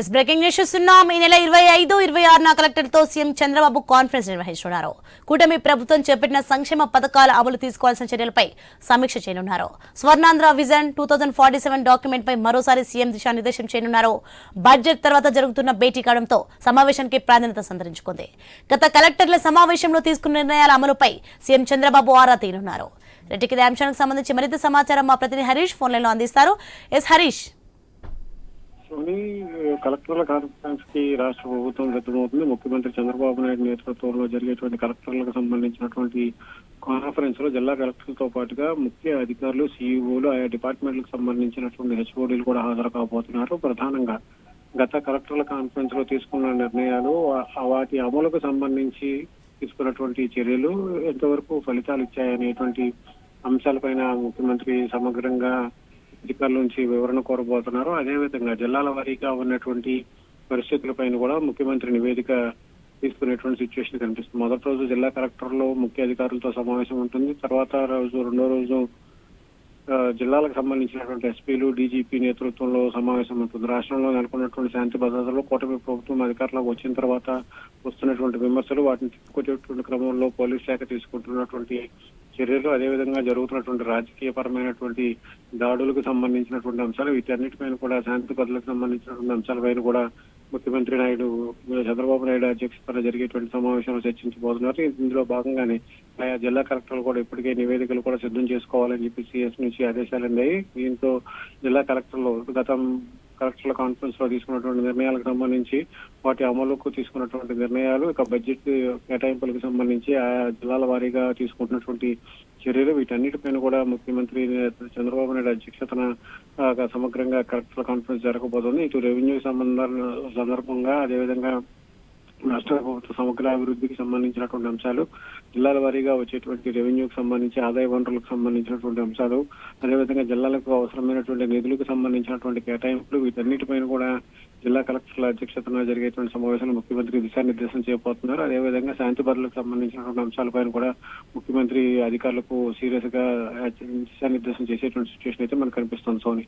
Yes breaking news చూస్తున్నాం. ఈ నెల ఇరవై ఐదు ఇరవై ఆరున కలెక్టర్తో సీఎం చంద్రబాబు కాన్ఫరెన్స్ నిర్వహిస్తున్నారు కూటమి ప్రభుత్వం చేపట్టిన సంక్షేమ పథకాల అమలు తీసుకోవాల్సిన చర్యలపై సమీక్ష చేయనున్నారు. Swarnandhra vision two thousand forty seven document పై మరోసారి సీఎం దిశానిర్దేశం చేయనున్నారు. బడ్జెట్ తర్వాత జరుగుతున్న భేటీ కావడంతో సమావేశానికి ప్రాధాన్యత సంతరించుకుంది. గత కలెక్టర్ల సమావేశంలో తీసుకున్న నిర్ణయాల అమలుపై సీఎం చంద్రబాబు ఆరా తీనున్నారు రెడ్డికి అంశానికి సంబంధించి మరింత సమాచారం మా ప్రతినిధి హరీష్ ఫోన్లైన్లో అందిస్తారు. ఎస్ హరీష్. సోని కలెక్టర్ల కాన్ఫరెన్స్కి రాష్ట్ర ప్రభుత్వం సిద్ధమవుతుంది ముఖ్యమంత్రి చంద్రబాబు నాయుడు నేతృత్వంలో జరిగేటువంటి కలెక్టర్లకు సంబంధించినటువంటి కాన్ఫరెన్స్లో జిల్లా కలెక్టర్లతో పాటుగా ముఖ్య అధికారులు సీఈఓలు ఆయా డిపార్ట్మెంట్లకు సంబంధించినటువంటి హెచ్ఓడీలు కూడా హాజరు కాబోతున్నారు. ప్రధానంగా గత కలెక్టర్ల కాన్ఫరెన్స్లో తీసుకున్న నిర్ణయాలు వాటి అమలుకు సంబంధించి తీసుకున్నటువంటి చర్యలు ఎంతవరకు ఫలితాలు ఇచ్చాయనేటువంటి అంశాలపైన ముఖ్యమంత్రి సమగ్రంగా అధికారుల నుంచి వివరణ కోరబోతున్నారు. అదేవిధంగా జిల్లాల వారీగా ఉన్నటువంటి పరిస్థితులపైన కూడా ముఖ్యమంత్రి నివేదిక తీసుకునేటువంటి సిచ్యువేషన్ కనిపిస్తుంది. మొదటి రోజు జిల్లా కలెక్టర్లు ముఖ్య అధికారులతో సమావేశం ఉంటుంది. తర్వాత రోజు రెండో రోజు ఆ, జిల్లాలకు సంబంధించినటువంటి ఎస్పీలు డీజీపీ నేతృత్వంలో సమావేశం ఉంటుంది. రాష్ట్రంలో నెలకొన్నటువంటి శాంతి భద్రతలు కూటమి ప్రభుత్వం అధికారంలోకి వచ్చిన తర్వాత వస్తున్నటువంటి విమర్శలు వాటిని తిప్పుకొచ్చేటువంటి క్రమంలో పోలీస్ శాఖ తీసుకుంటున్నటువంటి చర్యలు అదేవిధంగా జరుగుతున్నటువంటి రాజకీయపరమైనటువంటి దాడులకు సంబంధించినటువంటి అంశాలు వీటన్నిటిపైన కూడా శాంతి భద్రతకు సంబంధించినటువంటి అంశాలపైన కూడా ముఖ్యమంత్రి నాయుడు చంద్రబాబు నాయుడు అధ్యక్షతన జరిగేటువంటి సమావేశంలో చర్చించబోతున్నారు. ఇందులో భాగంగానే ఆయా జిల్లా కలెక్టర్లు కూడా ఇప్పటికే నివేదికలు కూడా సిద్ధం చేసుకోవాలని చెప్పి సిఎస్ నుంచి ఆదేశాలు ఉన్నాయి దీంతో జిల్లా కలెక్టర్లు గతం కలెక్టర్ల కాన్ఫరెన్స్లో తీసుకున్నటువంటి నిర్ణయాలకు సంబంధించి వాటి అమలుకు తీసుకున్నటువంటి నిర్ణయాలు ఇక బడ్జెట్ కేటాయింపులకు సంబంధించి ఆయా జిల్లాల వారీగా తీసుకుంటున్నటువంటి చర్యలు వీటన్నిటిపైన కూడా ముఖ్యమంత్రి చంద్రబాబు నాయుడు అధ్యక్షతన సమగ్రంగా కలెక్టర్ల కాన్ఫరెన్స్ జరగబోతోంది. ఇటు రెవెన్యూ సంబంధాల సందర్భంగా అదేవిధంగా రాష్ట్ర ప్రభుత్వ సమగ్ర అభివృద్ధికి సంబంధించినటువంటి అంశాలు జిల్లాల వారీగా వచ్చేటువంటి రెవెన్యూకి సంబంధించి ఆదాయ వనరులకు సంబంధించినటువంటి అంశాలు అదేవిధంగా జిల్లాలకు అవసరమైనటువంటి నిధులకు సంబంధించినటువంటి కేటాయింపులు వీటన్నిటిపైన కూడా జిల్లా కలెక్టర్ల అధ్యక్షతన జరిగేటువంటి సమావేశంలో ముఖ్యమంత్రి దిశానిర్దేశం చేయబోతున్నారు. అదేవిధంగా శాంతి భద్రతలకు సంబంధించినటువంటి అంశాలపైన కూడా ముఖ్యమంత్రి అధికారులకు సీరియస్గా దిశానిర్దేశం చేసేటువంటి సిచ్యువేషన్ అయితే మనకు కనిపిస్తుంది సోని.